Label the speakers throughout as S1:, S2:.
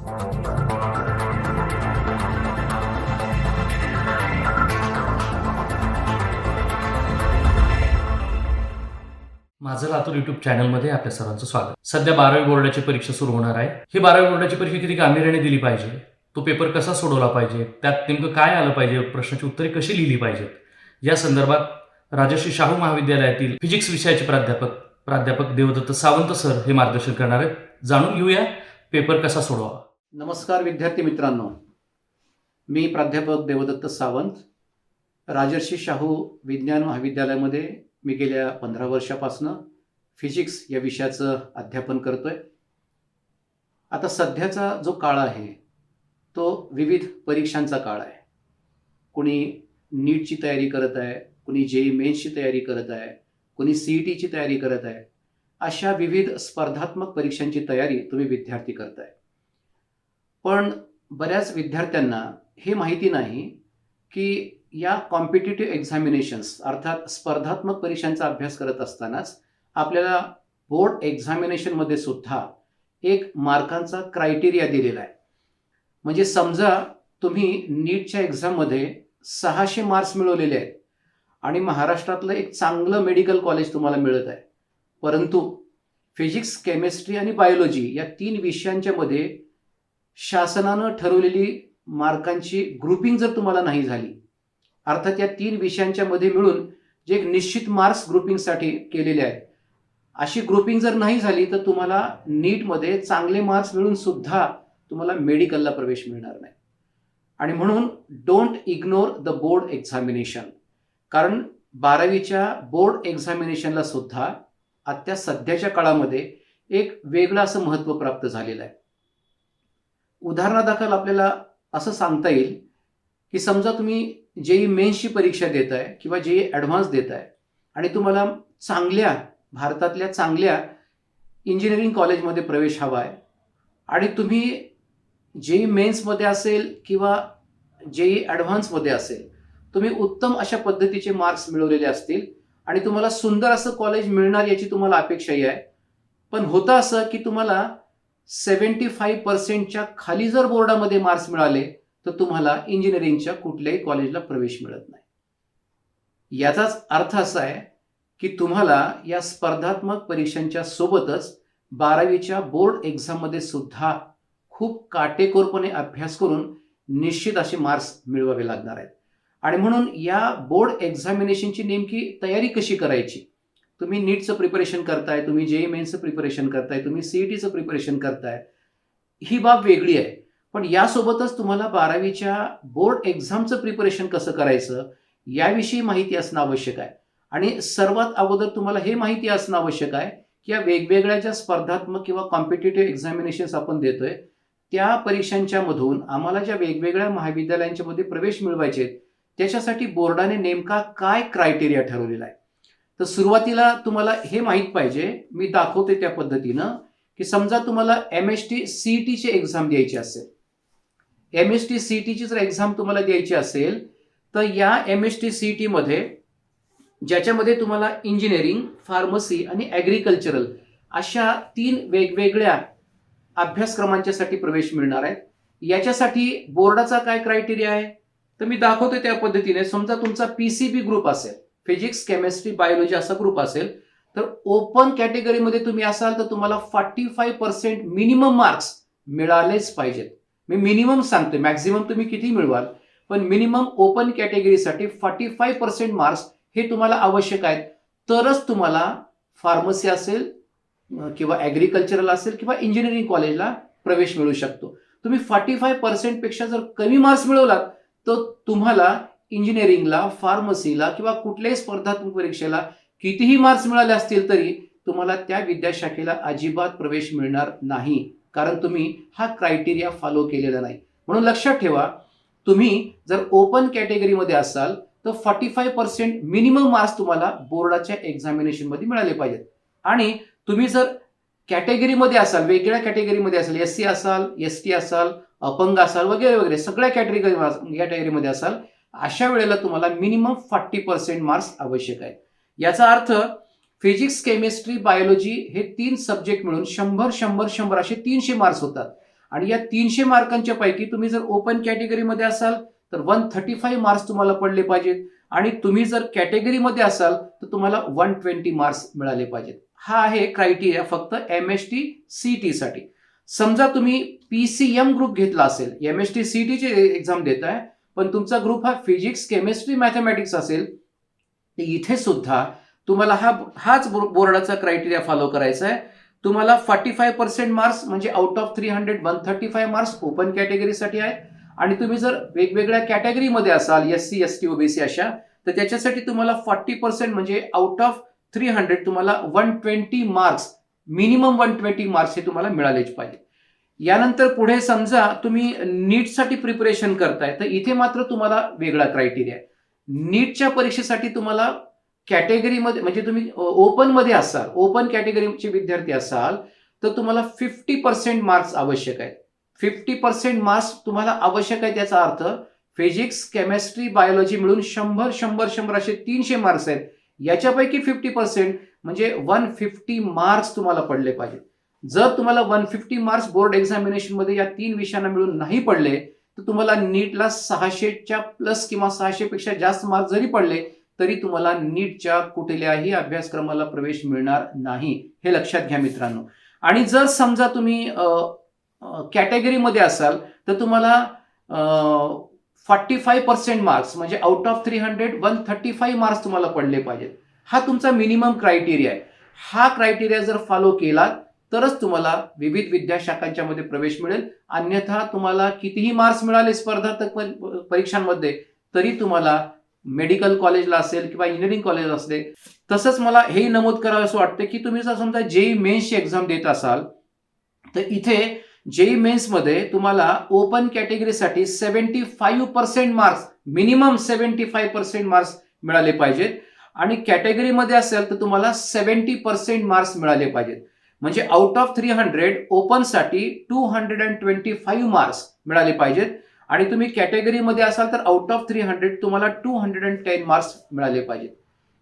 S1: माझं लातूर युट्यूब चॅनलमध्ये आपल्या सर्वांचं स्वागत. सध्या बारावी बोर्डाची परीक्षा सुरू होणार आहे. ही बारावी बोर्डाची परीक्षा किती गांभीर्याने दिली पाहिजे. तो पेपर कसा सोडवला पाहिजे? त्यात नेमकं काय आलं पाहिजे? प्रश्नाची उत्तरे कशी लिहिली पाहिजेत? या संदर्भात राजश्री शाहू महाविद्यालयातील फिजिक्स विषयाचे प्राध्यापक प्राध्यापक देवदत्त सावंत सर हे मार्गदर्शन करणार आहेत. जाणून घेऊया पेपर कसा सोडवा
S2: नमस्कार विद्यार्थी मित्रांनो. मी प्राध्यापक देवदत्त सावंत राजर्षी शाहू विज्ञान महाविद्यालयामध्ये मी गेल्या पंधरा वर्षापासनं फिजिक्स या विषयाचं अध्यापन करतोय. आता सध्याचा जो काळ आहे तो विविध परीक्षांचा काळ आहे. कुणी नीटची तयारी करत आहे कुणी जेई मेन्सची तयारी करत आहे कुणी सी ई टीची तयारी करत आहे अशा विविध स्पर्धात्मक परीक्षांची तयारी तुम्ही विद्यार्थी करताय. पण बऱ्याच विद्यार्थ्यांना हे माहिती नाही की या कॉम्पिटेटिव्ह एक्झामिनेशन्स अर्थात स्पर्धात्मक परीक्षांचा अभ्यास करत असतानाच आपल्याला बोर्ड एक्झामिनेशनमध्ये सुद्धा एक मार्कांचा क्रायटेरिया दिलेला आहे. म्हणजे समजा तुम्ही नीटच्या एक्झाममध्ये सहाशे मार्क्स मिळवलेले आहेत आणि महाराष्ट्रातलं एक चांगलं मेडिकल कॉलेज तुम्हाला मिळत आहे. परंतु फिजिक्स केमिस्ट्री आणि बायोलॉजी या तीन विषयांच्यामध्ये शासनानं ठरवलेली मार्कांची ग्रुपिंग जर तुम्हाला नाही झाली अर्थात या तीन विषयांच्या मध्ये मिळून जे एक निश्चित मार्क्स ग्रुपिंगसाठी केलेले आहेत अशी ग्रुपिंग जर नाही झाली तर तुम्हाला नीटमध्ये चांगले मार्क्स मिळून सुद्धा तुम्हाला मेडिकलला प्रवेश मिळणार नाही. आणि म्हणून don't ignore the board examination कारण बारावीच्या बोर्ड एक्झामिनेशनला सुद्धा आत्ता सध्याच्या काळामध्ये एक वेगळं असं महत्त्व प्राप्त झालेलं आहे. उदाहरणादाखल आपल्याला असं सांगता येईल की समजा तुम्ही जेई मेन्सची परीक्षा देत आहे किंवा जेई ॲडव्हान्स देत आहे आणि तुम्हाला चांगल्या भारतातल्या चांगल्या इंजिनिअरिंग कॉलेजमध्ये प्रवेश हवा आहे आणि तुम्ही जेई मेन्समध्ये असेल किंवा जेई ॲडव्हान्समध्ये असेल तुम्ही उत्तम अशा पद्धतीचे मार्क्स मिळवलेले असतील आणि तुम्हाला सुंदर असं कॉलेज मिळणार याची तुम्हाला अपेक्षाही आहे. पण होतं असं की तुम्हाला सेवन्टी फाईव्ह पर्सेंटच्या खाली जर बोर्डामध्ये मार्क्स मिळाले तर तुम्हाला इंजिनिअरिंगच्या कुठल्याही कॉलेजला प्रवेश मिळत नाही. याचाच अर्थ असा आहे की तुम्हाला या स्पर्धात्मक परीक्षांच्या सोबतच बारावीच्या बोर्ड एक्झाममध्ये सुद्धा खूप काटेकोरपणे अभ्यास करून निश्चित असे मार्क्स मिळवावे लागणार आहेत. आणि म्हणून या बोर्ड एक्झामिनेशनची नेमकी तयारी कशी करायची? तुम्ही नीटचं प्रिपरेशन करताय तुम्ही जे मेन्सचं प्रिपरेशन करताय तुम्ही सीईटीचं प्रिपरेशन करताय. ही बाब वेगळी आहे. पण यासोबतच तुम्हाला बारावीच्या बोर्ड एक्झामचं प्रिपरेशन कसं करायचं याविषयी माहिती असणं आवश्यक आहे. आणि सर्वात अगोदर तुम्हाला हे माहिती असणं आवश्यक आहे की या वेगवेगळ्या ज्या स्पर्धात्मक किंवा कॉम्पिटेटिव्ह एक्झामिनेशन्स आपण देतोय त्या परीक्षांच्या मधून आम्हाला ज्या वेगवेगळ्या महाविद्यालयांच्यामध्ये प्रवेश मिळवायचे आहेत त्याच्यासाठी बोर्डाने नेमका काय क्रायटेरिया ठरवलेला आहे तर सुरुवातीला तुम्हाला हे माहीत पाहिजे मी दाखवते त्या पद्धतीनं की समजा तुम्हाला एम एस टी सी टीची एक्झाम द्यायची असेल. एम एस टी सी टीची जर एक्झाम तुम्हाला द्यायची असेल तर या एम एस टी सी टीमध्ये ज्याच्यामध्ये तुम्हाला इंजिनिअरिंग फार्मसी आणि ॲग्रिकल्चरल अशा तीन वेगवेगळ्या अभ्यासक्रमांच्यासाठी प्रवेश मिळणार आहेत. याच्यासाठी बोर्डाचा काय क्रायटेरिया आहे? तर मी दाखवतो त्या पद्धतीने. समजा तुमचा पी सी बी ग्रुप असेल. फिजिक्स केमिस्ट्री बायोलॉजी असा ग्रुप असेल तर ओपन कॅटेगरीमध्ये तुम्ही असाल तर तुम्हाला forty five percent minimum marks मिळालेच पाहिजेत. मी मिनिमम सांगतो मॅक्झिमम तुम्ही किती मिळवाल पण मिनिमम ओपन कॅटेगरीसाठी फॉर्टी फाईव्ह पर्सेंट मार्क्स हे तुम्हाला आवश्यक आहेत. तरच तुम्हाला फार्मसी असेल किंवा ॲग्रिकल्चरल असेल किंवा इंजिनिअरिंग कॉलेजला प्रवेश मिळू शकतो. तुम्ही फॉर्टी फाय पर्सेंटपेक्षा जर कमी मार्क्स मिळवलात तर तुम्हाला इंजिनिअरिंगला फार्मसीला किंवा कुठल्याही स्पर्धात्मक परीक्षेला कितीही मार्क्स मिळाले असतील तरी तुम्हाला त्या विद्याशाखेला अजिबात प्रवेश मिळणार नाही. कारण तुम्ही हा क्रायटेरिया फॉलो केलेला नाही. म्हणून लक्षात ठेवा तुम्ही जर ओपन कॅटेगरीमध्ये असाल तर forty five percent minimum marks तुम्हाला बोर्डाच्या एक्झामिनेशनमध्ये मिळाले पाहिजेत. आणि तुम्ही जर कॅटेगरीमध्ये असाल वेगळ्या कॅटेगरीमध्ये असाल एस सी असाल एस टी असाल अपंग असाल वगैरे वगैरे सगळ्या कॅटेगरी कॅटेगरीमध्ये असाल अशा वेळेला तुम्हाला मिनिमम फॉर्टी पर्सेंट मार्क्स आवश्यक आहे याचा अर्थ फिजिक्स केमिस्ट्री बायोलॉजी हे तीन सब्जेक्ट मिळून शंभर शंभर शंभर असे तीनशे मार्क्स होतात. आणि या तीनशे मार्कांच्या पैकी तुम्ही जर ओपन कॅटेगरीमध्ये असाल तर वन थर्टी फाईव्ह मार्क्स तुम्हाला पडले पाहिजेत. आणि तुम्ही जर कॅटेगरीमध्ये असाल तर तुम्हाला वन ट्वेंटी मार्क्स मिळाले पाहिजेत. हा आहे क्रायटेरिया फक्त M S T C T साठी. समजा तुम्ही पी सी एम ग्रुप घेतला असेल. एम एस टी सी टीची एक्झाम देत आहे पण तुमचा ग्रुप हा फिजिक्स केमिस्ट्री मॅथमॅटिक्स असेल तर इथे सुद्धा तुम्हाला हा हाच बोर्डाचा क्रायटेरिया फॉलो करायचा आहे. तुम्हाला फॉर्टी फाय पर्सेंट मार्क्स म्हणजे out of three hundred one thirty five marks open कॅटेगरीसाठी आहेत आणि तुम्ही जर वेगवेगळ्या कॅटेगरीमध्ये असाल S C S T OBC अशा तर त्याच्यासाठी तुम्हाला फॉर्टी पर्सेंट म्हणजे आउट ऑफ थ्री हंड्रेड तुम्हाला one twenty marks minimum one twenty marks हे तुम्हाला मिळालेच पाहिजे. यानंतर पुढे समजा तुम्ही नीटसाठी प्रिपरेशन करताय तर इथे मात्र तुम्हाला वेगळा क्रायटेरिया आहे. नीटच्या परीक्षेसाठी तुम्हाला कॅटेगरीमध्ये म्हणजे तुम्ही ओपनमध्ये असाल ओपन कॅटेगरीचे विद्यार्थी असाल तर तुम्हाला फिफ्टी पर्सेंट मार्क्स आवश्यक आहेत. फिफ्टी पर्सेंट मार्क्स तुम्हाला आवश्यक आहे त्याचा अर्थ फिजिक्स केमिस्ट्री बायोलॉजी मिळून शंभर शंभर शंभर असे तीनशे मार्क्स आहेत. याच्यापैकी फिफ्टी पर्सेंट म्हणजे वन फिफ्टी मार्क्स तुम्हाला पडले पाहिजेत. जर तुम्हाला वन फिफ्टी मार्क्स बोर्ड एक्झामिनेशनमध्ये या तीन विषयांना मिळून नाही पडले तर तुम्हाला नीटला सहाशेच्या प्लस किंवा सहाशे पेक्षा जास्त मार्क्स जरी पडले तरी तुम्हाला नीटच्या कुठल्याही अभ्यासक्रमाला प्रवेश मिळणार नाही. हे लक्षात घ्या मित्रांनो. आणि जर समजा तुम्ही कॅटेगरीमध्ये असाल तर तुम्हाला फॉर्टी फाय पर्सेंट मार्क्स म्हणजे out of three hundred one thirty five marks तुम्हाला पडले पाहिजेत. हा तुमचा मिनिमम क्रायटेरिया आहे. हा क्रायटेरिया जर फॉलो केला तरच तुम्हाला विविध विद्याशाखांच्या मध्ये प्रवेश मिळेल. अन्यथा तुम्हाला कितीही मार्क्स मिळाले स्पर्धात्मक परीक्षांमध्ये तरी तुम्हाला मेडिकल कॉलेजला असेल किंवा इंजिनिअरिंग कॉलेज असेल तसंच मला हे नमूद करावं असं वाटतं की तुम्ही जर समजा जेई मेन्सची एक्झाम देत असाल तर इथे जेई मेन्समध्ये तुम्हाला open कॅटेगरीसाठी seventy five percent marks minimum seventy five percent marks मिळाले पाहिजेत. आणि कॅटेगरीमध्ये असेल तर तुम्हाला सेव्हन्टी पर्सेंट मार्क्स मिळाले पाहिजेत. म्हणजे out of three hundred ओपनसाठी two hundred and twenty five marks मिळाले पाहिजेत. आणि तुम्ही कॅटेगरीमध्ये असाल तर आउट ऑफ थ्री हंड्रेड तुम्हाला two hundred and ten marks मिळाले पाहिजेत.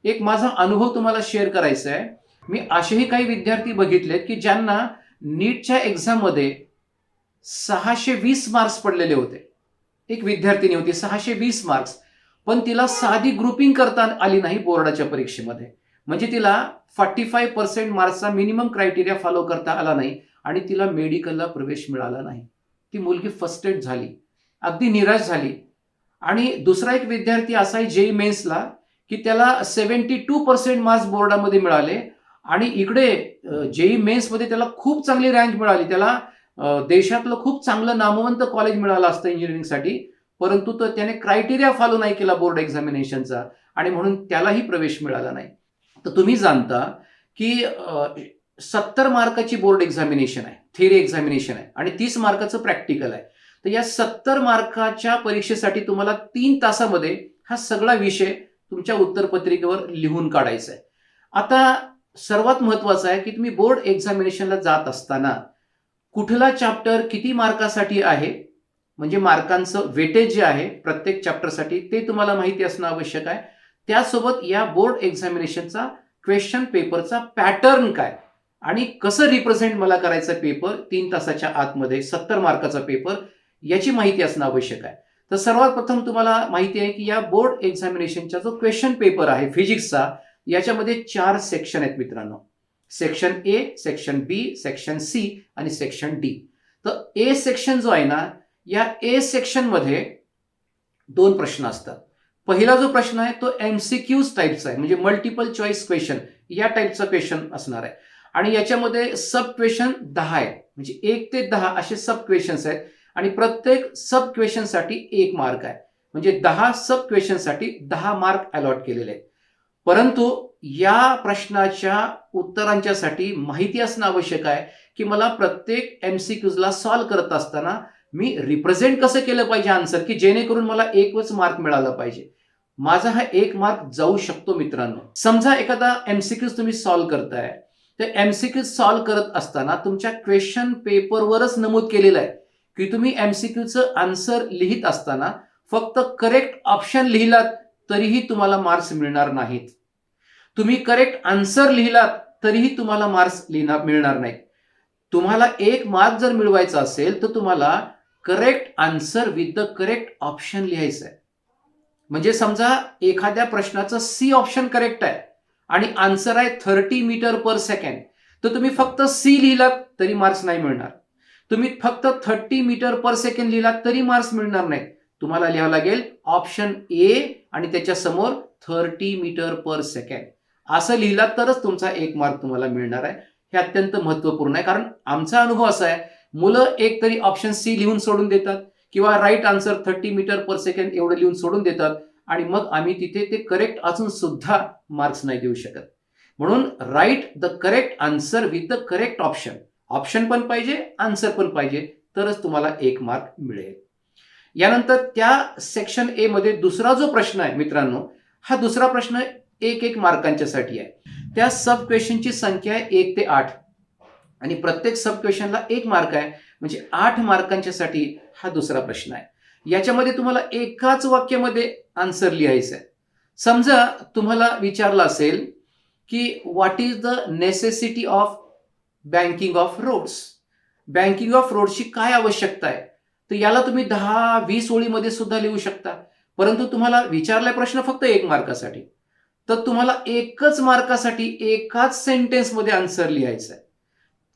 S2: एक माझा अनुभव तुम्हाला शेअर करायचा आहे. मी असेही काही विद्यार्थी बघितलेत की ज्यांना नीटच्या एक्झाममध्ये सहाशे वीस मार्क्स पडलेले होते. एक विद्यार्थिनी होती सहाशे वीस मार्क्स पण तिला साधी ग्रुपिंग करता आली नाही बोर्डाच्या परीक्षेमध्ये. म्हणजे तिला फॉर्टी फाय पर्सेंट मार्क्सचा मिनिमम क्रायटेरिया फॉलो करता आला नाही आणि तिला मेडिकलला प्रवेश मिळाला नाही. ती मुलगी फर्स्टेड झाली. अगदी निराश झाली. आणि दुसरा एक विद्यार्थी असा आहे जेई मेन्सला की त्याला सेव्हन्टी टू पर्सेंट मार्क्स बोर्डामध्ये मिळाले आणि इकडे जेई मेन्समध्ये त्याला खूप चांगली रँक मिळाली. त्याला देशातलं खूप चांगलं नामवंत कॉलेज मिळालं असतं इंजिनिअरिंगसाठी परंतु तो त्याने क्रायटेरिया फॉलो नाही केला बोर्ड एक्झामिनेशनचा आणि म्हणून त्यालाही प्रवेश मिळाला नाही. तर तुम्ही जाणता की सत्तर मार्काची बोर्ड एक्झामिनेशन आहे थेरी एक्झामिनेशन आहे आणि तीस मार्काचं प्रॅक्टिकल आहे. तर या सत्तर मार्काच्या परीक्षेसाठी तुम्हाला तीन तासामध्ये हा सगळा विषय तुमच्या उत्तरपत्रिकेवर लिहून काढायचा आहे. आता सर्वात महत्वाचं आहे की तुम्ही बोर्ड एक्झामिनेशनला जात असताना कुठला चॅप्टर किती मार्कासाठी आहे म्हणजे मार्कांचं वेटेज जे आहे प्रत्येक चॅप्टरसाठी ते तुम्हाला माहिती असणं आवश्यक आहे. त्यासोबत या बोर्ड एक्झामिनेशनचा क्वेश्चन पेपरचा पॅटर्न काय? आणि कसं रिप्रेझेंट मला करायचं पेपर तीन तासाच्या आतमध्ये सत्तर मार्काचा पेपर याची माहिती असणं आवश्यक आहे. तर सर्वात प्रथम तुम्हाला माहिती आहे की या बोर्ड एक्झामिनेशनचा जो क्वेश्चन पेपर आहे फिजिक्सचा याच्यामध्ये चार सेक्शन आहेत मित्रांनो. Section A section B section C आणि सेक्शन डी तर ए सेक्शन जो आहे ना या ए सेक्शनमध्ये दोन प्रश्न असतात. पहिला जो प्रश्न आहे तो एमसीक्यूज टाईपचा आहे. म्हणजे मल्टिपल चॉईस क्वेश्चन या टाईपचा क्वेश्चन असणार आहे. आणि याच्यामध्ये सब क्वेश्चन दहा आहेत. म्हणजे एक ते दहा असे सब क्वेश्चन्स आहेत. आणि प्रत्येक सब क्वेश्चनसाठी एक मार्क आहे. म्हणजे दहा सब क्वेश्चनसाठी दहा मार्क अलॉट केलेले आहेत. परंतु या प्रश्नाच्या उत्तरांच्यासाठी माहिती असणं आवश्यक आहे की मला प्रत्येक एमसीक्यूजला सॉल्व्ह करत असताना मी रिप्रेझेंट कसं केलं पाहिजे आन्सर की जेणेकरून मला एकच मार्क मिळाला पाहिजे. माझा हा एक मार्क जाऊ शकतो मित्रांनो. समजा एखादा एमसीक्यूज तुम्ही सॉल्व्ह करताय. तर एमसीक्यूज सॉल्व्ह करत असताना तुमच्या क्वेश्चन पेपरवरच नमूद केलेलं आहे. की तुम्ही एमसीक्यूचं आन्सर लिहित असताना फक्त करेक्ट ऑप्शन लिहिलात तरीही तुम्हाला मार्क्स मिळणार नाहीत. तुम्ही करेक्ट आन्सर लिहिलात तरीही तुम्हाला मार्क्स लिहिणार मिळणार नाही तुम्हाला एक मार्क जर मिळवायचा असेल तर तुम्हाला correct answer with the correct option लिहायचं आहे. म्हणजे समजा एखाद्या प्रश्नाचं सी ऑप्शन करेक्ट आहे आणि आन्सर आहे थर्टी मीटर पर सेकंड तर तुम्ही फक्त सी लिहिलात तरी मार्क्स नाही मिळणार. तुम्ही फक्त थर्टी मीटर पर सेकंड लिहिलात तरी मार्क्स मिळणार नाही तुम्हाला लिहावं लागेल ऑप्शन ए आणि त्याच्यासमोर थर्टी मीटर पर सेकंड असं लिहिलात तरच तुमचा एक मार्क तुम्हाला मिळणार आहे. हे अत्यंत महत्त्वपूर्ण आहे कारण आमचा अनुभव असा आहे मुलं एक तरी ऑप्शन सी लिहून सोडून देतात. किंवा right answer thirty metre per second एवढं लिहून सोडून देतात. आणि मग आम्ही तिथे ते करेक्ट असून सुद्धा मार्क्स नाही देऊ शकत. म्हणून write the correct answer with the correct option option पण पाहिजे आन्सर पण पाहिजे. तरच तुम्हाला एक मार्क मिळेल. यानंतर त्या सेक्शन ए मध्ये दुसरा जो प्रश्न आहे मित्रांनो हा दुसरा प्रश्न एक एक मार्कांच्यासाठी आहे. त्या सब क्वेश्चनची संख्या आहे एक ते आठ. आणि प्रत्येक सब क्वेश्चनला एक मार्क आहे. म्हणजे आठ मार्कांच्यासाठी हा दुसरा प्रश्न आहे. याच्यामध्ये तुम्हाला एकाच वाक्यामध्ये आन्सर लिहायचं आहे. समजा तुम्हाला विचारलं असेल की what is the necessity of banking of roads banking of रोडची काय आवश्यकता आहे? तर याला तुम्ही दहा वीस ओळीमध्ये सुद्धा लिहू शकता. परंतु तुम्हाला विचारलाय प्रश्न फक्त एक मार्कासाठी. तर तुम्हाला एकच मार्कासाठी एकाच सेंटेन्समध्ये आन्सर लिहायचं आहे.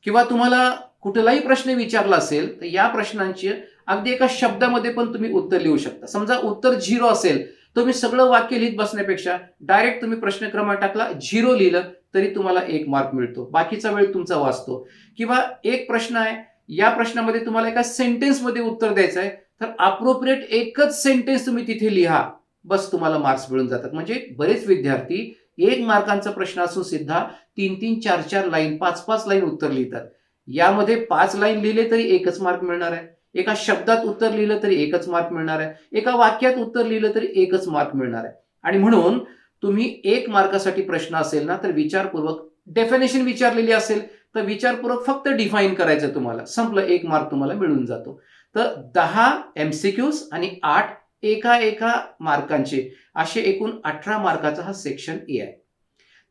S2: किंवा तुम्हाला कुठलाही प्रश्न विचारला असेल तर या प्रश्नांची अगदी एका शब्दामध्ये पण तुम्ही उत्तर लिहू शकता. समजा उत्तर झिरो असेल तुम्ही सगळं वाक्य लिहित बसण्यापेक्षा डायरेक्ट तुम्ही प्रश्न क्रमांक टाकला झिरो लिहिलं तरी तुम्हाला एक मार्क मिळतो. बाकीचा वेळ तुमचा वाचतो. किंवा एक प्रश्न आहे या प्रश्नामध्ये तुम्हाला एका सेंटेन्समध्ये उत्तर द्यायचं आहे तर अप्रोप्रिएट एकच सेंटेन्स तुम्ही तिथे लिहा. बस तुम्हाला मार्क्स मिळून जातात. म्हणजे बरेच विद्यार्थी एक मार्कांचा प्रश्न असून सुद्धा तीन तीन चार चार लाईन पाच पाच लाईन उत्तर लिहितात. यामध्ये पाच लाईन लिहिले तरी एकच मार्क मिळणार आहे. एका शब्दात उत्तर लिहिलं तरी एकच मार्क मिळणार आहे. एका वाक्यात उत्तर लिहिलं तरी एकच मार्क मिळणार आहे. आणि म्हणून तुम्ही एक मार्कासाठी प्रश्न असेल ना तर विचारपूर्वक डेफिनेशन विचारलेली असेल तर विचारपूर्वक फक्त डिफाईन करायचं तुम्हाला. संपलं एक मार्क तुम्हाला मिळून जातो. तर दहा एमसीक्यूज आणि आठ एका एका मार्कांचे असे एकूण अठरा मार्काचा हा सेक्शन ए आहे.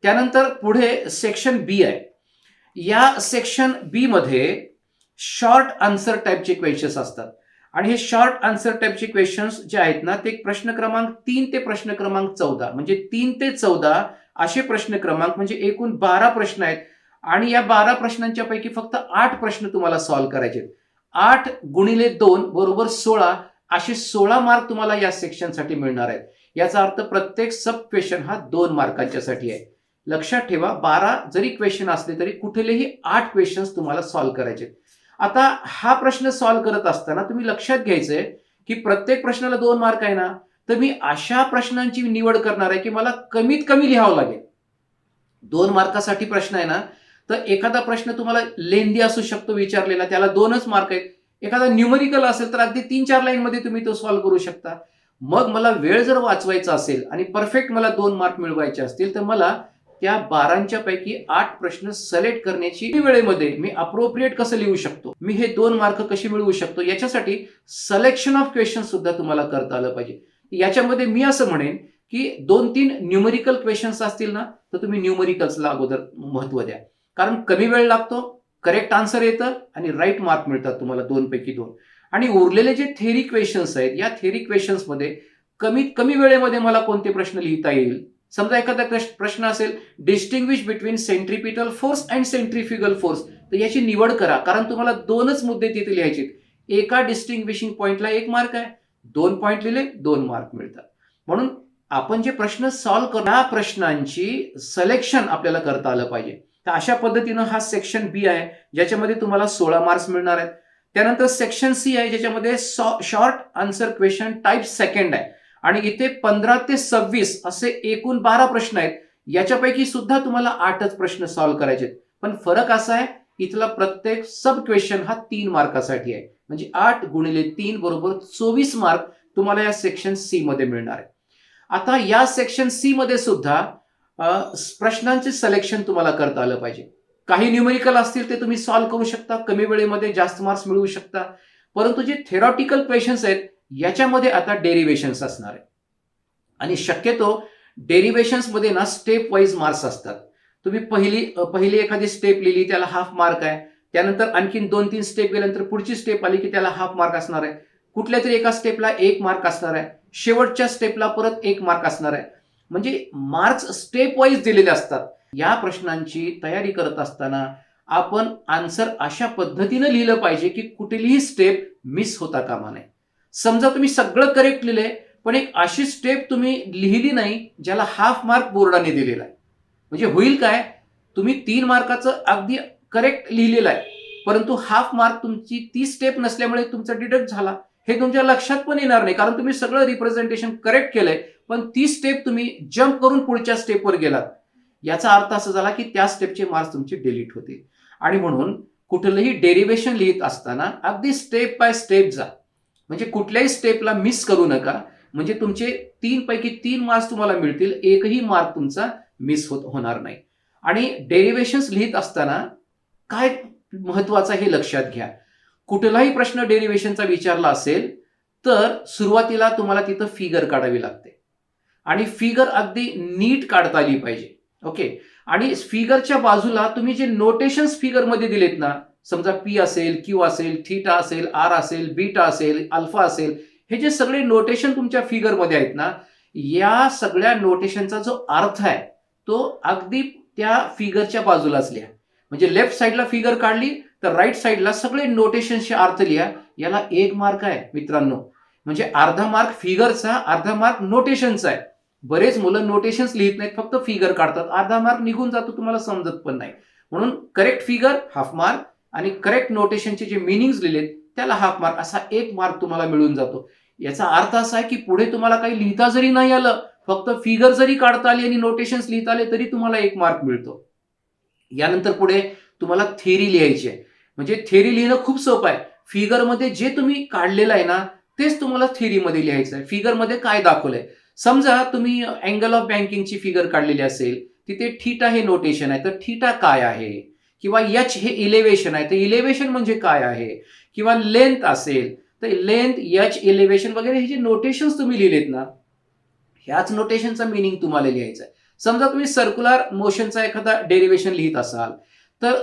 S2: त्यानंतर पुढे सेक्शन बी आहे. या सेक्शन बी मध्ये शॉर्ट आन्सर टाईपचे क्वेश्चन्स असतात. आणि हे शॉर्ट आन्सर टाईपचे क्वेश्चन्स जे आहेत ना ते प्रश्न क्रमांक तीन ते प्रश्न क्रमांक चौदा. म्हणजे तीन ते चौदा असे प्रश्न क्रमांक म्हणजे एकूण बारा प्रश्न आहेत. आणि या बारा प्रश्नांच्या पैकी फक्त आठ प्रश्न तुम्हाला सॉल्व्ह करायचे आठ गुणिले दोन बरोबर सोळा असे सोळा मार्क तुम्हाला या सेक्शनसाठी मिळणार आहेत. याचा अर्थ प्रत्येक सब क्वेश्चन हा दोन मार्कांच्यासाठी आहे. लक्षात ठेवा बारा जरी क्वेश्चन असले तरी कुठलेही आठ क्वेश्चन्स तुम्हाला सॉल्व्ह करायचे आहेत. आता हा प्रश्न सॉल्व्ह करत असताना तुम्ही लक्षात घ्यायचंय की प्रत्येक प्रश्नाला दोन मार्क आहे ना? तर मी अशा प्रश्नांची निवड करणार आहे की मला कमीत कमी लिहावं लागेल. दोन मार्कासाठी प्रश्न आहे ना? तर एखादा प्रश्न तुम्हाला लेंदी असू शकतो विचारलेला त्याला दोनच मार्क आहेत. एखादा न्यूमरिकल असेल तर अगदी तीन चार लाईनमध्ये तुम्ही तो सॉल्व्ह करू शकता. मग मला वेळ जर वाचवायचा असेल आणि परफेक्ट मला दोन मार्क मिळवायचे असतील तर मला त्या बारांच्या पैकी आठ प्रश्न सिलेक्ट करण्याची वेळेमध्ये मी अप्रोप्रिएट कसं लिहू शकतो? मी हे दोन मार्क कसे मिळवू शकतो? याच्यासाठी सलेक्शन ऑफ क्वेश्चन सुद्धा तुम्हाला करता आलं पाहिजे. याच्यामध्ये मी असं म्हणेन की दोन तीन न्यूमरिकल क्वेश्चन्स असतील ना तर तुम्ही न्यूमरिकल्सला अगोदर महत्त्व द्या. कारण कमी वेळ लागतो करेक्ट आन्सर येतं आणि राईट मार्क मिळतात तुम्हाला दोन पैकी दोन. आणि उरलेले जे थेरी क्वेश्चन्स आहेत या थेरी क्वेश्चन्समध्ये कमीत कमी वेळेमध्ये मला कोणते प्रश्न लिहिता येईल? समजा एखादा प्रश्न असेल distinguish between centripetal force and centrifugal force तर याची निवड करा. कारण तुम्हाला दोनच मुद्दे तिथे लिहायचे एका डिस्टिंग्विशिंग पॉईंटला एक मार्क आहे. दोन पॉईंट लिहिले दोन मार्क मिळतात. म्हणून आपण जे प्रश्न सॉल्व्ह कर त्या प्रश्नांची सिलेक्शन आपल्याला करता आलं पाहिजे. तर अशा पद्धतीनं हा सेक्शन बी आहे ज्याच्यामध्ये तुम्हाला सोळा मार्क्स मिळणार आहेत. त्यानंतर सेक्शन सी आहे ज्याच्यामध्ये short answer question type second आहे. आणि इथे पंधरा ते सव्वीस असे एकूण बारा प्रश्न आहेत. याच्यापैकी सुद्धा तुम्हाला आठच प्रश्न सॉल्व्ह करायचे पण फरक असा आहे इथला प्रत्येक सब क्वेश्चन हा तीन मार्कासाठी आहे. म्हणजे आठ गुणिले तीन बरोबर चोवीस मार्क तुम्हाला या सेक्शन सी मध्ये मिळणार आहे. आता या सेक्शन सी मध्ये सुद्धा प्रश्नांचे सिलेक्शन तुम्हाला करता आलं पाहिजे. काही न्यूमेरिकल असतील ते तुम्ही सॉल्व्ह करू शकता. कमी वेळेमध्ये जास्त मार्क्स मिळवू शकता. परंतु जे थेरॉटिकल क्वेश्चन्स आहेत याच्यामध्ये आता डेरिवेशन्स असणार आहे. आणि शक्यतो डेरिवेशन्समध्ये ना स्टेप वाईज मार्क्स असतात. तुम्ही पहिली पहिली एखादी स्टेप लिहिली त्याला हाफ मार्क आहे. त्यानंतर आणखीन दोन तीन स्टेप गेल्यानंतर पुढची स्टेप आली की त्याला हाफ मार्क असणार आहे. कुठल्या तरी एका स्टेपला एक मार्क असणार आहे. शेवटच्या स्टेपला परत एक मार्क असणार आहे. म्हणजे मार्क्स स्टेप वाईज दिलेले असतात. या प्रश्नांची तयारी करत असताना आपण आन्सर अशा पद्धतीनं लिहिलं पाहिजे की कुठलीही स्टेप मिस होता कामा नये. समजा तुम्ही सगळं करेक्ट लिहिलंय पण एक अशी स्टेप तुम्ही लिहिली नाही ज्याला हाफ मार्क बोर्डाने दिलेला आहे. म्हणजे होईल काय? तुम्ही तीन मार्काचं अगदी करेक्ट लिहिलेलं आहे परंतु हाफ मार्क तुमची ती स्टेप नसल्यामुळे तुमचा डिडक्ट झाला. हे तुमच्या लक्षात पण येणार नाही कारण तुम्ही सगळं रिप्रेझेंटेशन करेक्ट केलंय पण ती स्टेप तुम्ही जम्प करून पुढच्या स्टेपवर गेलात. याचा अर्थ असा झाला की त्या स्टेपचे मार्क्स तुमचे डिलीट होतील आणि म्हणून कुठलंही डेरिवेशन लिहित असताना अगदी स्टेप बाय स्टेप जा. म्हणजे कुठल्याही स्टेपला मिस करू नका. म्हणजे तुमचे तीन पैकी तीन मार्क्स तुम्हाला मिळतील. एकही मार्क तुमचा मिस होत होणार नाही. आणि डेरिवेशन्स लिहित असताना काय महत्वाचं हे लक्षात घ्या. कुठलाही प्रश्न डेरिवेशनचा विचारला असेल तर सुरुवातीला तुम्हाला तिथं फिगर काढावी लागते. आणि फिगर अगदी नीट काढता आली पाहिजे. ओके आणि फिगरच्या बाजूला तुम्ही जे नोटेशन्स फिगरमध्ये दिलेत ना समजा पी असेल क्यू असेल थीटा असेल आर असेल बीटा असेल अल्फा असेल हे जे सगळे नोटेशन तुमच्या फिगरमध्ये आहेत ना या सगळ्या नोटेशनचा जो अर्थ आहे तो अगदी त्या फिगरच्या बाजूलाच लिहा. म्हणजे लेफ्ट साईडला फिगर काढली तर राईट साईडला सगळे नोटेशनचे अर्थ लिहा. याला एक मार्क आहे मित्रांनो. म्हणजे अर्धा मार्क फिगरचा अर्धा मार्क नोटेशनचा आहे. बरेच मुलं नोटेशन्स लिहित नाहीत फक्त फिगर काढतात. अर्धा मार्क निघून जातो तुम्हाला समजत पण नाही. म्हणून करेक्ट फिगर हाफ मार्क आणि करेक्ट नोटेशनचे जे मिनिंग्स लिहिलेत त्याला हाफ मार्क असा एक मार्क तुम्हाला मिळून जातो. याचा अर्थ असा आहे की पुढे तुम्हाला काही लिहिता जरी नाही आलं फक्त फिगर जरी काढता आली आणि नोटेशन्स लिहिता आले तरी तुम्हाला एक मार्क मिळतो. यानंतर पुढे तुम्हाला थेरी लिहायची आहे. म्हणजे थेरी लिहिणं खूप सोपं आहे. फिगरमध्ये जे तुम्ही काढलेलं आहे ना तेच तुम्हाला थेरीमध्ये लिहायचं आहे. फिगरमध्ये काय दाखवलंय? समजा तुम्ही अँगल ऑफ बँकिंगची फिगर काढलेली असेल तिथे थीटा हे नोटेशन आहे. तर थीटा काय आहे? किंवा यच हे इलेव्हेशन आहे. तर इलेव्हेशन म्हणजे काय आहे? किंवा लेंथ असेल तर लेंथ यच इलेव्हेशन वगैरे हे जे नोटेशन्स तुम्ही लिहिलेत ना ह्याच नोटेशनचा मिनिंग तुम्हाला लिहायचं आहे समजा तुम्ही सर्क्युलर मोशनचा एखादा डेरिवेशन लिहित असाल तर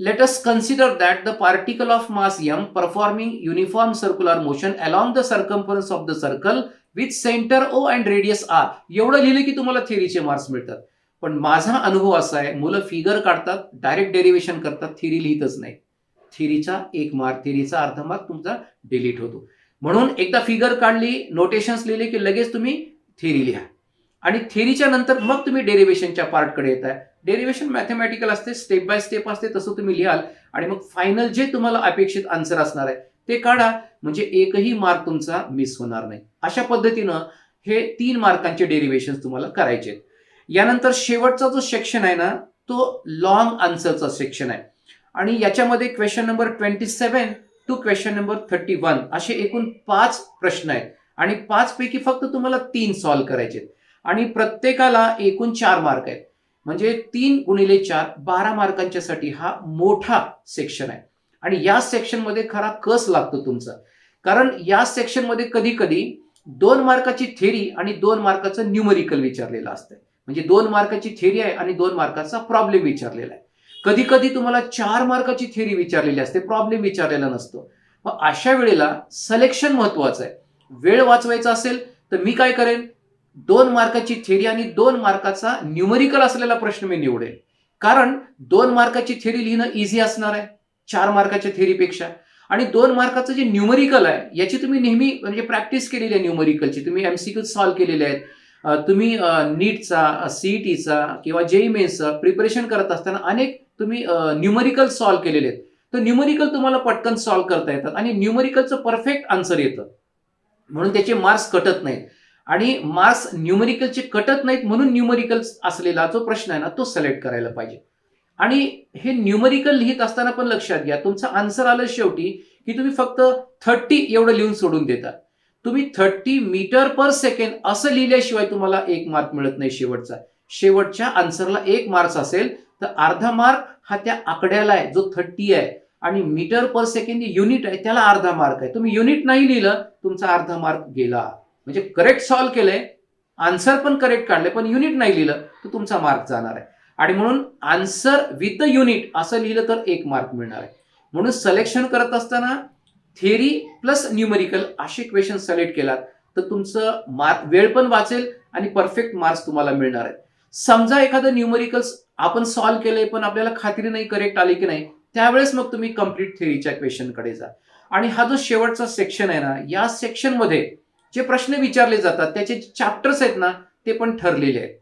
S2: let us consider that the particle of mass m performing uniform circular motion along the circumference of the circle with centre O and radius R एवढं लिहिलं की तुम्हाला थेरीचे मार्क्स मिळतात. पण माझा अनुभव असा आहे मुलं फिगर काढतात डायरेक्ट डेरिवेशन करतात थेरी लिहितच नाही. थेरीचा एक मार्क थेरीचा अर्ध मार्क तुमचा डिलीट होतो. म्हणून एकदा फिगर काढली नोटेशन्स लिहिले की लगेच तुम्ही थेरी लिहा. आणि थेरीच्या नंतर मग तुम्ही डेरिवेशनच्या पार्टकडे येत आहे डेरिवेशन मॅथमॅटिकल असते स्टेप बाय स्टेप असते तसं तुम्ही लिहाल. आणि मग फायनल जे तुम्हाला अपेक्षित आन्सर असणार आहे ते काढा. म्हणजे एकही मार्क तुमचा मिस होणार नाही. अशा पद्धतीनं हे तीन मार्कांचे डेरिवेशन तुम्हाला करायचे आहेत. यानंतर शेवटचा जो सेक्शन आहे ना तो लॉंग आन्सरचा सेक्शन आहे. आणि याच्यामध्ये question number twenty seven to question number thirty one असे एकूण पाच प्रश्न आहेत. आणि पाच पैकी फक्त तुम्हाला तीन सॉल्व्ह करायचे आणि प्रत्येकाला एकूण चार मार्क आहेत. म्हणजे तीन गुणिले चार बारा मार्कांच्यासाठी हा मोठा सेक्शन आहे. आणि या सेक्शनमध्ये खरा कस लागतो तुमचा? कारण या सेक्शनमध्ये कधी कधी दोन मार्काची थेरी आणि दोन मार्काचं न्यूमरिकल विचारलेलं असतं म्हणजे दोन मार्काची थेरी आहे आणि दोन मार्काचा प्रॉब्लेम विचारलेला आहे. कधी कधी तुम्हाला चार मार्काची थेरी विचारलेली असते प्रॉब्लेम विचारलेला नसतो. मग अशा वेळेला सलेक्शन महत्वाचं आहे. वेळ वाचवायचा असेल तर मी काय करेन? दोन मार्काची थेरी आणि दोन मार्काचा न्यूमरिकल असलेला प्रश्न मी निवडेल कारण दोन मार्काची थेरी लिहिणं इझी असणार आहे चार मार्काच्या थेरीपेक्षा आणि दोन मार्काचं जे न्यूमरिकल आहे याची तुम्ही नेहमी म्हणजे प्रॅक्टिस केलेली आहे न्यूमरिकलची तुम्ही एमसीक्यू सॉल्व्ह केलेले आहेत. तुम्ही नीटचा सीईटीचा किंवा जेई मेन्सचा प्रिपरेशन करत असताना अनेक तुम्ही न्यूमरिकल सॉल्व्ह केलेले आहेत. तर न्यूमरिकल तुम्हाला पटकन सॉल्व्ह करता येतात आणि न्यूमरिकलचं परफेक्ट आन्सर येतं. म्हणून त्याचे मार्क्स कटत नाहीत. आणि मार्क्स न्यूमरिकलचे कटत नाहीत म्हणून न्यूमरिकल असलेला जो प्रश्न आहे ना तो सिलेक्ट करायला पाहिजे. आणि हे न्यूमरिकल लिहित असताना पण लक्षात घ्या तुमचं आन्सर आलं शेवटी की तुम्ही फक्त थर्टी एवढं लिहून सोडून देता. तुम्ही थर्टी मीटर पर सेकंड असं लिहिल्याशिवाय तुम्हाला एक मार्क मिळत नाही शेवटचा. शेवटच्या आन्सरला एक मार्क्स असेल तर अर्धा मार्क हा त्या आकड्याला आहे जो थर्टी आहे. आणि मीटर पर सेकंड युनिट आहे त्याला अर्धा मार्क आहे. तुम्ही युनिट नाही लिहिलं तुमचा अर्धा मार्क गेला. म्हणजे करेक्ट सॉल्व्ह केलंय आन्सर पण करेक्ट काढले पण युनिट नाही लिहिलं तर तुमचा मार्क जाणार आहे. आणि म्हणून आन्सर विथ द युनिट असं लिहिलं तर एक मार्क मिळणार आहे. म्हणून सिलेक्शन करत असताना थेरी प्लस न्यूमरिकल असे क्वेश्चन सिलेक्ट केलात तर तुमचं मार्क वेळ पण वाचेल आणि परफेक्ट मार्क्स तुम्हाला मिळणार आहेत. समजा एखादं न्यूमरिकल्स आपण सॉल्व्ह केलंय पण आपल्याला खात्री नाही करेक्ट आली की नाही त्यावेळेस मग तुम्ही कंप्लीट थेरीच्या क्वेश्चनकडे जा. आणि हा जो शेवटचा सेक्शन आहे ना या सेक्शनमध्ये जे प्रश्न विचारले जातात त्याचे चॅप्टर्स आहेत ना ते पण ठरलेले आहेत.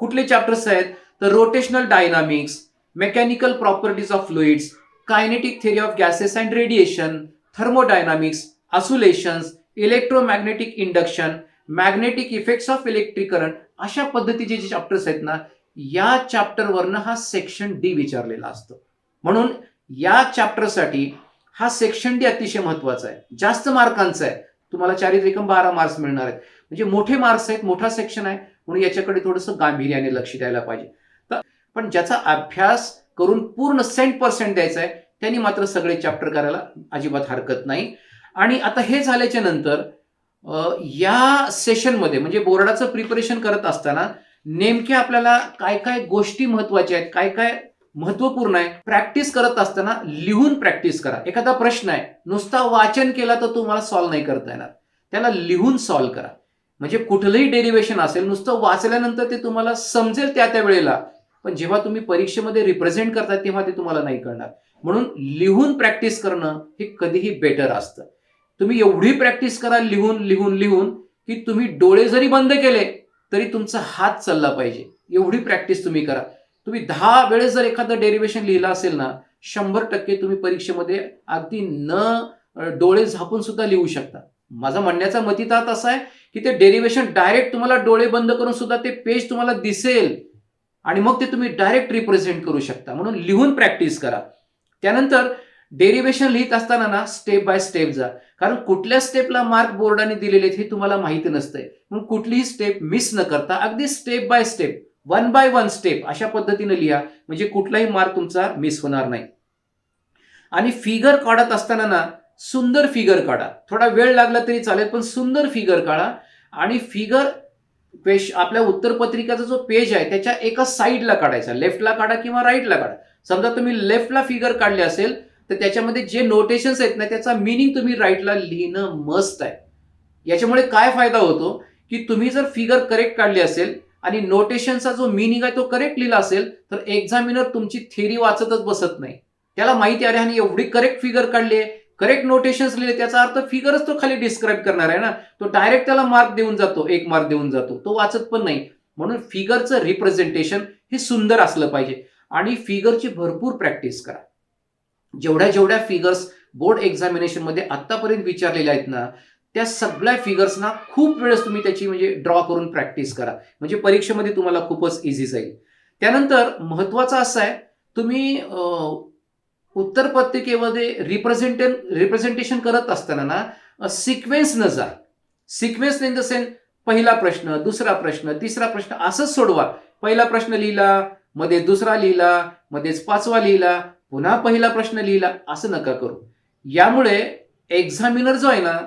S2: कुठले चॅप्टर्स आहेत? तर rotational dynamics mechanical properties of fluids kinetic theory of gases and radiation thermodynamics oscillations electromagnetic induction magnetic effects of electric current अशा पद्धतीचे जे चॅप्टर्स आहेत ना या चॅप्टरवरनं हा सेक्शन डी विचारलेला असतो. म्हणून या चॅप्टरसाठी हा सेक्शन डी अतिशय महत्त्वाचा आहे. जास्त मार्कांचा आहे. तुम्हाला चारित्रिकम बारा मार्क्स मिळणार आहेत. म्हणजे मोठे मार्क्स आहेत मोठा सेक्शन आहे. म्हणून याच्याकडे थोडंसं गांभीर्याने लक्ष द्यायला पाहिजे. तर पण ज्याचा अभ्यास करून पूर्ण सेंट पर्सेंट द्यायचा आहे त्यांनी मात्र सगळे चॅप्टर करायला अजिबात हरकत नाही. आणि आता हे झाल्याच्यानंतर या सेशनमध्ये म्हणजे बोर्डाचं प्रिपरेशन करत असताना नेमक्या आपल्याला काय काय गोष्टी महत्त्वाच्या आहेत काय काय महत्त्वपूर्ण आहे प्रॅक्टिस करत असताना लिहून प्रॅक्टिस करा. एखादा प्रश्न आहे नुसता वाचन केला तर तुम्हाला सॉल्व्ह नाही करता येणार. त्याला लिहून सॉल्व्ह करा. म्हणजे कुठलंही डेरिवेशन असेल नुसतं वाचल्यानंतर ते तुम्हाला समजेल त्या त्या वेळेला पण जेव्हा तुम्ही परीक्षेमध्ये रिप्रेझेंट करता तेव्हा ते तुम्हाला नाही कळणार. म्हणून लिहून प्रॅक्टिस करणं हे कधीही बेटर असतं. तुम्ही एवढी प्रॅक्टिस करा लिहून लिहून लिहून की तुम्ही डोळे जरी बंद केले तरी तुमचा हात चालला पाहिजे. एवढी प्रॅक्टिस तुम्ही करा. तुम्ही दहा वेळेस जर एखादं डेरिवेशन लिहिलं असेल ना शंभर टक्के तुम्ही परीक्षेमध्ये अगदी न डोळे झापून सुद्धा लिहू शकता. माझा म्हणण्याचा मतितात असा आहे की ते डेरिवेशन डायरेक्ट तुम्हाला डोळे बंद करून सुद्धा ते पेज तुम्हाला दिसेल. आणि मग ते तुम्ही डायरेक्ट रिप्रेझेंट करू शकता. म्हणून लिहून प्रॅक्टिस करा. त्यानंतर डेरिवेशन लिहित असताना ना स्टेप बाय स्टेप जा. कारण कुठल्या स्टेपला मार्क बोर्डाने दिलेले आहेत हे तुम्हाला माहिती नसतंय. म्हणून कुठलीही स्टेप मिस न करता अगदी step by step one by one step अशा पद्धतीने लिहा. म्हणजे कुठलाही मार्क तुमचा मिस होणार नाही. आणि फिगर काढत असताना ना सुंदर फिगर काढा. थोडा वेळ लागला तरी चालेल पण सुंदर फिगर काढा. आणि फिगर पेश आपल्या उत्तरपत्रिकाचा जो पेज आहे त्याच्या एका साईडला काढायचा. लेफ्टला काढा किंवा राईटला काढा. समजा तुम्ही लेफ्टला फिगर काढले असेल तर त्याच्यामध्ये जे नोटेशन्स आहेत ना त्याचा मिनिंग तुम्ही राईटला लिहिणं मस्त आहे. याच्यामुळे काय फायदा होतो? की तुम्ही जर फिगर करेक्ट काढली असेल आणि नोटेशनचा जो मिनिंग आहे तो करेक्ट लिहिला असेल तर एक्झामिनर तुमची थेरी वाचतच बसत नाही. त्याला माहिती आहे आणि एवढी करेक्ट फिगर काढली आहे करेक्ट नोटेशन्स लिहिले त्याचा अर्थ फिगरच तो खाली डिस्क्राईब करणार आहे ना. तो डायरेक्ट त्याला मार्क देऊन जातो एक मार्क देऊन जातो. तो वाचत पण नाही. म्हणून फिगरचं रिप्रेझेंटेशन हे सुंदर असलं पाहिजे. आणि फिगरची भरपूर प्रॅक्टिस करा. जेवढ्या जेवढ्या फिगर्स बोर्ड एक्झामिनेशनमध्ये आत्तापर्यंत विचारलेल्या आहेत ना त्या सगळ्या फिगर्सना खूप वेळेस तुम्ही त्याची म्हणजे ड्रॉ करून प्रॅक्टिस करा. म्हणजे परीक्षेमध्ये तुम्हाला खूपच इझी जाईल. त्यानंतर महत्वाचं असं आहे तुम्ही उत्तर पत्रिकेमध्ये रिप्रेझेंटे रिप्रेझेंटेशन करत असताना ना सिक्वेन्स न जा. सिक्वेन्स इन द सेन्स पहिला प्रश्न दुसरा प्रश्न तिसरा प्रश्न असंच सोडवा. पहिला प्रश्न लिहिला मध्ये दुसरा लिहिला मध्येच पाचवा लिहिला पुन्हा पहिला प्रश्न लिहिला असं नका करू. यामुळे एक्झामिनर जो आहे ना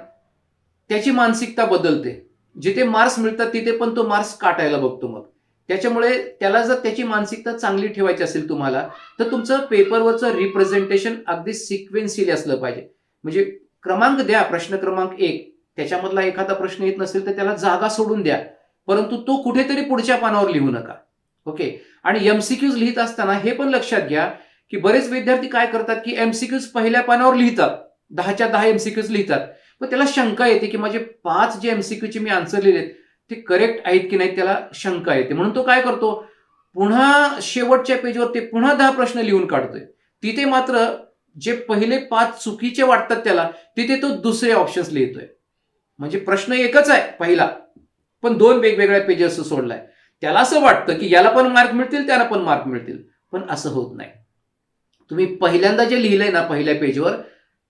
S2: त्याची मानसिकता बदलते. जिथे मार्क्स मिळतात तिथे पण तो मार्क्स काटायला बघतो मग. त्याच्यामुळे त्याला जर त्याची मानसिकता चांगली ठेवायची असेल तुम्हाला तर तुमचं पेपरवरचं रिप्रेझेंटेशन अगदी सिक्वेन्सिली असलं पाहिजे. म्हणजे क्रमांक द्या प्रश्न क्रमांक एक. त्याच्यामधला एखादा प्रश्न येत नसेल तर त्याला जागा सोडून द्या. परंतु तो कुठेतरी पुढच्या पानावर लिहू नका. ओके? आणि एमसीक्यूज लिहित असताना हे पण लक्षात घ्या की बरेच विद्यार्थी काय करतात की एमसीक्यूज पहिल्या पानावर लिहितात. दहाच्या दहा एमसीक्यूज लिहितात. पण त्याला शंका येते की माझे पाच जे एमसीक्यूचे मी आन्सर लिहिलेत ते करेक्ट आहेत की नाही त्याला शंका येते. म्हणून तो काय करतो? पुन्हा शेवटच्या पेजवर ते पुन्हा दहा प्रश्न लिहून काढतोय. तिथे मात्र जे पहिले पाच चुकीचे वाटतात त्याला तिथे तो दुसरे ऑप्शन्स लिहितोय. म्हणजे प्रश्न एकच आहे पहिला. पण दोन वेगवेगळ्या पेजेस सोडलाय. त्याला असं वाटतं की याला पण मार्क मिळतील त्याला पण मार्क मिळतील. पण असं होत नाही. तुम्ही पहिल्यांदा जे लिहिलंय ना पहिल्या पेजवर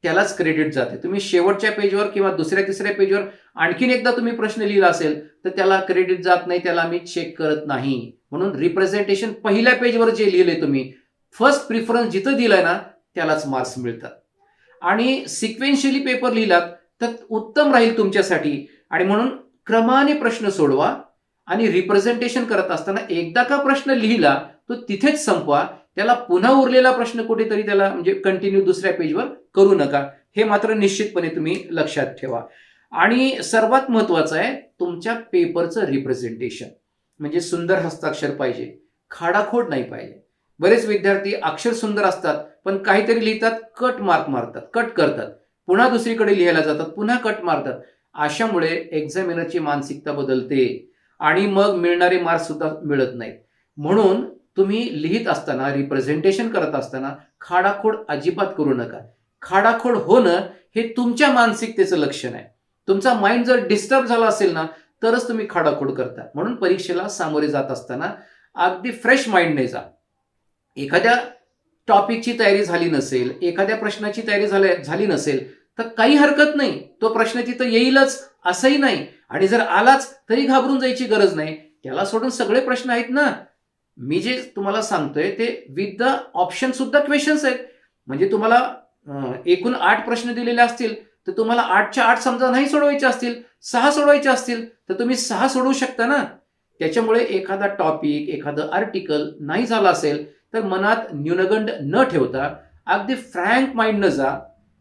S2: त्यालाच क्रेडिट जाते. तुम्ही शेवटच्या पेजवर किंवा दुसऱ्या तिसऱ्या पेजवर आणखीन एकदा तुम्ही प्रश्न लिहिला असेल तर त्याला क्रेडिट जात नाही त्याला आम्ही चेक करत नाही. म्हणून रिप्रेझेंटेशन पहिल्या पेजवर जे लिहिलंय तुम्ही फर्स्ट प्रिफरन्स जिथं दिलाय ना त्यालाच मार्क्स मिळतात. आणि सिक्वेन्शियली पेपर लिहिलात तर उत्तम राहील तुमच्यासाठी. आणि म्हणून क्रमाने प्रश्न सोडवा आणि रिप्रेझेंटेशन करत असताना एकदा का प्रश्न लिहिला तो तिथेच संपवा. त्याला पुन्हा उरलेला प्रश्न कुठेतरी त्याला म्हणजे कंटिन्यू दुसऱ्या पेजवर करू नका. हे मात्र निश्चितपणे तुम्ही लक्षात ठेवा. आणि सर्वात महत्वाचं आहे तुमच्या पेपरचं रिप्रेझेंटेशन म्हणजे सुंदर हस्ताक्षर पाहिजे. खाडाखोड नाही पाहिजे. बरेच विद्यार्थी अक्षर सुंदर असतात पण काहीतरी लिहितात कट मार्क मारतात कट करतात. पुन्हा दुसरीकडे लिहायला जातात पुन्हा कट मारतात. अशामुळे एक्झामिनरची मानसिकता बदलते. आणि मग मिळणारे मार्क्स सुद्धा मिळत नाहीत. म्हणून तुम्ही लिहित असताना रिप्रेझेंटेशन करत असताना खाडाखोड अजिबात करू नका. खाडाखोड होणं हे तुमच्या मानसिकतेचं लक्षण आहे. तुमचा माइंड जर डिस्टर्ब झाला असेल ना तरच तुम्ही खाडाखोड करता. म्हणून परीक्षेला सामोरे जात असताना अगदी फ्रेश माइंडने जा. एखाद्या टॉपिकची तयारी झाली नसेल एखाद्या प्रश्नाची तयारी झाली झाली नसेल तर काही हरकत नाही. तो प्रश्न तिथं येईलच असंही नाही. आणि जर आलाच तरी घाबरून जायची गरज नाही. त्याला सोडून सगळे प्रश्न आहेत ना. मी जे तुम्हाला सांगतोय ते विथ द ऑप्शन सुद्धा क्वेश्चन्स आहेत. म्हणजे तुम्हाला एकूण आठ प्रश्न दिलेले असतील तर तुम्हाला आठच्या आठ समजा नाही सोडवायचे असतील सहा सोडवायचे असतील तर तुम्ही सहा सोडवू शकता ना. त्याच्यामुळे एखादा टॉपिक एखादं आर्टिकल नाही झालं असेल तर मनात न्यूनगंड न ठेवता अगदी फ्रँक माइंडनं जा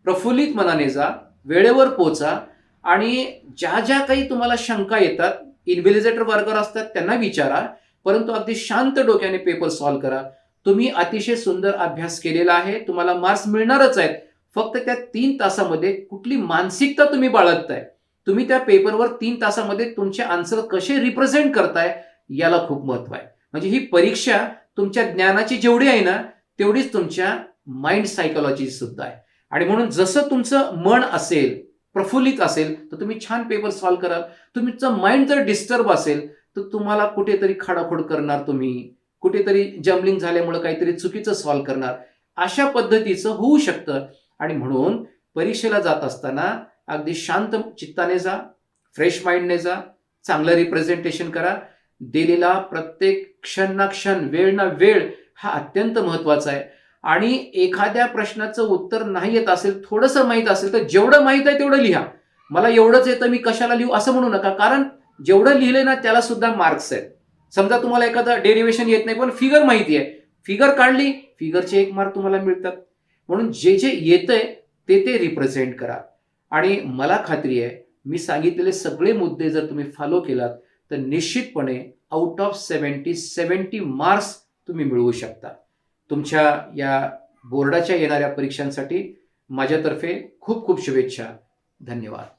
S2: प्रफुल्लित मनाने जा वेळेवर पोचा आणि ज्या ज्या काही तुम्हाला शंका येतात इन्व्हिलिजेटर वर्कर असतात त्यांना विचारा. परंतु अगदी शांत डोक्याने पेपर सॉल्व्ह करा. तुम्ही अतिशय सुंदर अभ्यास केलेला आहे तुम्हाला मार्क्स मिळणारच आहेत. फक्त त्या तीन तासामध्ये कुठली मानसिकता तुम्ही बाळगताय? तुम्ही त्या पेपरवर तीन तासामध्ये तुमचे आन्सर कसे रिप्रेझेंट करताय याला खूप महत्त्व आहे. म्हणजे ही परीक्षा तुमच्या ज्ञानाची जेवढी आहे ना तेवढीच तुमच्या माइंड सायकोलॉजी सुद्धा आहे. आणि म्हणून जसं तुमचं मन असेल प्रफुल्लित असेल तर तुम्ही छान पेपर सॉल्व्ह कराल. तुमचं माइंड जर डिस्टर्ब असेल तर तुम्हाला कुठेतरी खाडाखोड करणार तुम्ही. कुठेतरी जम्बलिंग झाल्यामुळे काहीतरी चुकीचं सॉल्व्ह करणार. अशा पद्धतीचं होऊ शकतं. आणि म्हणून परीक्षेला जात असताना अगदी शांत चित्ताने जा फ्रेश माइंडने जा चांगलं रिप्रेझेंटेशन करा. दिलेला प्रत्येक क्षण ना क्षण वेळ ना वेळ हा अत्यंत महत्त्वाचा आहे. आणि एखाद्या प्रश्नाचं उत्तर नाही येत असेल थोडंसं माहीत असेल तर जेवढं माहीत आहे तेवढं लिहा. मला एवढंच येतं मी कशाला लिहू असं म्हणू नका. कारण जेवढं लिहिलंय ना त्याला सुद्धा मार्क्स आहेत. समजा तुम्हाला एखादं डेरिव्हेशन येत नाही पण फिगर माहिती आहे. फिगर काढली फिगरचे एक मार्क तुम्हाला मिळतात. म्हणून जे जे येतंय ते ते रिप्रेझेंट करा. आणि मला खात्री आहे मी सांगितलेले सगळे मुद्दे जर तुम्ही फॉलो केलात तर निश्चितपणे out of seventy seventy marks तुम्ही मिळवू शकता. तुमच्या या बोर्डाच्या येणाऱ्या परीक्षांसाठी माझ्यातर्फे खूप खूप शुभेच्छा. धन्यवाद.